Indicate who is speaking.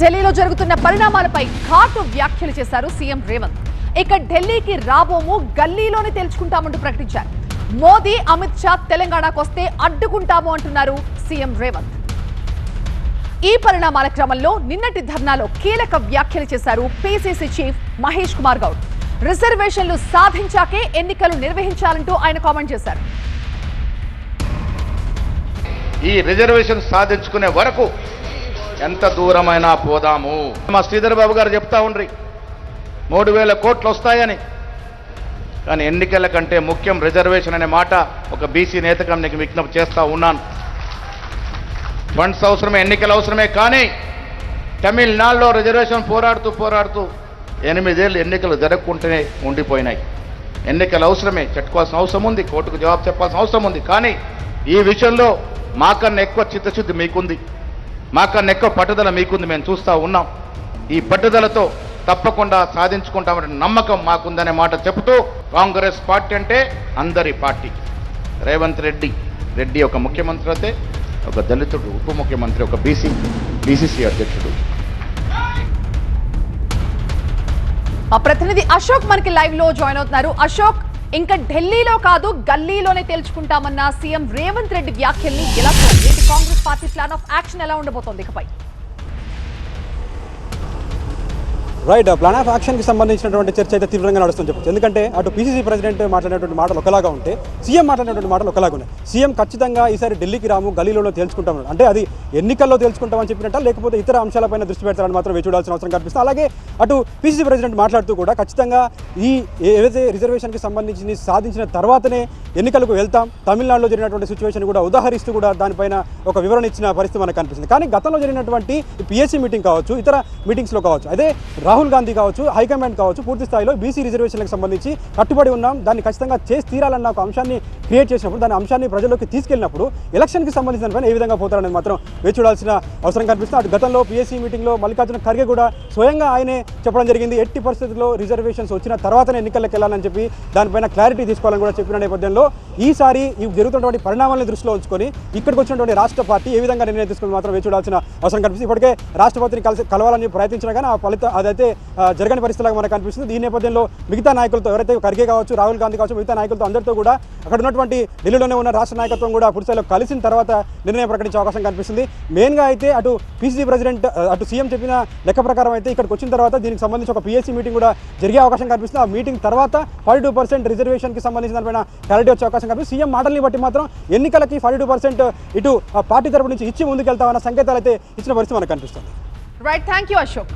Speaker 1: ఢిల్లీలో జరుగుతున్న పరిణామాలపై ఘాటు వ్యాఖ్యలు చేశారు సీఎం రేవంత్. ఇక ఢిల్లీకి రాబోము గల్లీలోనే తేల్చుకుంటామంటూ ప్రకటించారు. మోదీ అమిత్ షా తెలంగాణకు వస్తే అడ్డుకుంటాము అంటున్నారు సీఎం రేవంత్. ఈ పరిణామాల క్రమంలో నిన్నటి ధర్నాలో కీలక వ్యాఖ్యలు చేశారు పీసీసీ చీఫ్ మహేష్ కుమార్ గౌడ్. రిజర్వేషన్లు సాధించాకే ఎన్నికలు నిర్వహించాలంటూ ఆయన కామెంట్ చేశారు.
Speaker 2: ఈ రిజర్వేషన్ సాధించుకునే వరకు ఎంత దూరమైనా పోదాము. మా శ్రీధర్ బాబు గారు చెప్తా ఉండ్రి మూడు వేల కోట్లు వస్తాయని. కానీ ఎన్నికల కంటే ముఖ్యం రిజర్వేషన్ అనే మాట ఒక బీసీ నేతకం నీకు విజ్ఞప్తి చేస్తూ ఉన్నాను. ఫండ్స్ అవసరమే ఎన్నికలు అవసరమే కానీ తమిళనాడులో రిజర్వేషన్ పోరాడుతూ పోరాడుతూ ఎనిమిదేళ్ళు ఎన్నికలు జరగకుంటూనే ఉండిపోయినాయి. ఎన్నికలు అవసరమే చెట్టుకోవాల్సిన అవసరం ఉంది కోర్టుకు జవాబు చెప్పాల్సిన అవసరం ఉంది. కానీ ఈ విషయంలో మాకన్నా ఎక్కువ చిత్తశుద్ధి మీకుంది. మాకన్నా ఎక్కువ పట్టుదల మీకుంది మేము చూస్తూ ఉన్నాం. ఈ పట్టుదలతో తప్పకుండా సాధించుకుంటామనే నమ్మకం మాకుందనే మాట చెబుతూ కాంగ్రెస్ పార్టీ అంటే అందరి పార్టీ. రేవంత్ రెడ్డి రెడ్డి ఒక ముఖ్యమంత్రి అయితే ఒక దళితుడు ఉప ముఖ్యమంత్రి ఒక బీసీ బీసీసీ అధ్యక్షుడు.
Speaker 1: మా ప్రతినిధి అశోక్ మనకి లైవ్లో జాయిన్ అవుతున్నారు. అశోక్ ఇంకా ఢిల్లీలో కాదు గల్లీలోనే తేల్చుకుంటామన్న సీఎం రేవంత్ రెడ్డి వ్యాఖ్యల్ని ఎలా Congress party plan of action ఎలా ఉండబోతోంది ఇకపై?
Speaker 3: రైట్ ప్లాన్ ఆఫ్ యాక్షన్కి సంబంధించినటువంటి చర్చ అయితే తీవ్రంగా నడుస్తుంది చెప్పచ్చు. ఎందుకంటే అటు పీసీసీ ప్రెసిడెంట్ మాట్లాడినటువంటి మాటలు ఒకలాగా ఉంటే సీఎం మాట్లాడినటువంటి మాటలు ఒకలాగా ఉన్నాయి. సీఎం ఖచ్చితంగా ఈసారి ఢిల్లీకి రాము గలీలో తేల్చుకుంటాం అంటే అది ఎన్నికల్లో తేల్చుకుంటామని చెప్పినట్ట లేకపోతే ఇతర అంశాలపైన దృష్టి పెడతారని మాత్రం వేచి చూడాల్సిన అవసరం కనిపిస్తుంది. అలాగే అటు పీసీసీ ప్రెసిడెంట్ మాట్లాడుతూ కూడా ఖచ్చితంగా ఈ ఏదైతే రిజర్వేషన్కి సంబంధించి సాధించిన తర్వాతనే ఎన్నికలకు వెళ్తాం. తమిళనాడులో జరిగినటువంటి సిచ్యువేషన్ కూడా ఉదాహరిస్తూ కూడా దానిపైన ఒక వివరణ ఇచ్చిన పరిస్థితి మనకు కనిపిస్తుంది. కానీ గతంలో జరిగినటువంటి పిఎస్సీ మీటింగ్ కావచ్చు ఇతర మీటింగ్స్లో కావచ్చు అదే రాహుల్ గాంధీ కావచ్చు హైకమాండ్ కావచ్చు పూర్తి స్థాయిలో బీసీ రిజర్వేషన్లకు సంబంధించి కట్టుబడి ఉన్నాం. దాన్ని ఖచ్చితంగా చేసి తీరాలన్న ఒక అంశాన్ని క్రియేట్ చేసినప్పుడు దాని అంశాన్ని ప్రజల్లోకి తీసుకెళ్ళినప్పుడు ఎలక్షన్కి సంబంధించిన పైన ఏ విధంగా పోతారనేది మాత్రం వేచి చూడాల్సిన అవసరం కనిపిస్తుంది. అటు గతంలో పిఎస్సీ మీటింగ్లో మల్లికార్జున ఖర్గే కూడా స్వయంగా ఆయనే చెప్పడం జరిగింది. ఎట్టి పరిస్థితుల్లో రిజర్వేషన్స్ వచ్చిన తర్వాతనే ఎన్నికలకు వెళ్ళాలని చెప్పి దానిపైన క్లారిటీ తీసుకోవాలని కూడా చెప్పిన నేపథ్యంలో ఈసారి ఈ జరుగుతున్నటువంటి పరిణామాలను దృష్టిలో ఉంచుకొని ఇక్కడికి వచ్చినటువంటి రాష్ట్ర పార్టీ ఏ విధంగా నిర్ణయం తీసుకుని మాత్రం వేచి చూడాల్సిన అవసరం కనిపిస్తుంది. ఇప్పటికే రాష్ట్రపతిని కలిసి కలవాలని ప్రయత్నించినా కానీ ఆ ఫలితం అదైతే అయితే జరగని పరిస్థితిలాగా మనకు కనిపిస్తుంది ఈ నేపథ్యంలో మిగతా నాయకులతో ఎవరైతే ఖర్గే కావచ్చు రాహుల్ గాంధీ కావచ్చు మిగతా నాయకులతో అందరితో కూడా అక్కడ ఉన్నటువంటి ఢిల్లీలోనే ఉన్న రాష్ట్ర నాయకత్వం కూడా పూర్తిస్థాయిలో కలిసిన తర్వాత నిర్ణయం ప్రకటించే అవకాశం కనిపిస్తుంది. మెయిన్గా అయితే అటు పీసీసీ ప్రెసిడెంట్ అటు సీఎం చెప్పిన లెక్క ప్రకారం అయితే ఇక్కడికి వచ్చిన తర్వాత దీనికి సంబంధించి ఒక పిఎస్సీ మీటింగ్ కూడా జరిగే అవకాశం కనిపిస్తుంది. ఆ మీటింగ్ తర్వాత ఫార్టీ టూ పర్సెంట్ రిజర్వేషన్కి సంబంధించిన దానిపైన క్లారిటీ వచ్చే అవకాశం కనిపిస్తుంది. సీఎం మాటల్ని బట్టి మాత్రం ఎన్నికలకి ఫార్టీ టూ పర్సెంట్ ఇటు పార్టీ తరపు నుంచి ఇచ్చి ముందుకెళ్తామన్న సంకేతాలు అయితే ఇచ్చిన పరిస్థితి మనకు కనిపిస్తుంది.
Speaker 1: Right thank you Ashok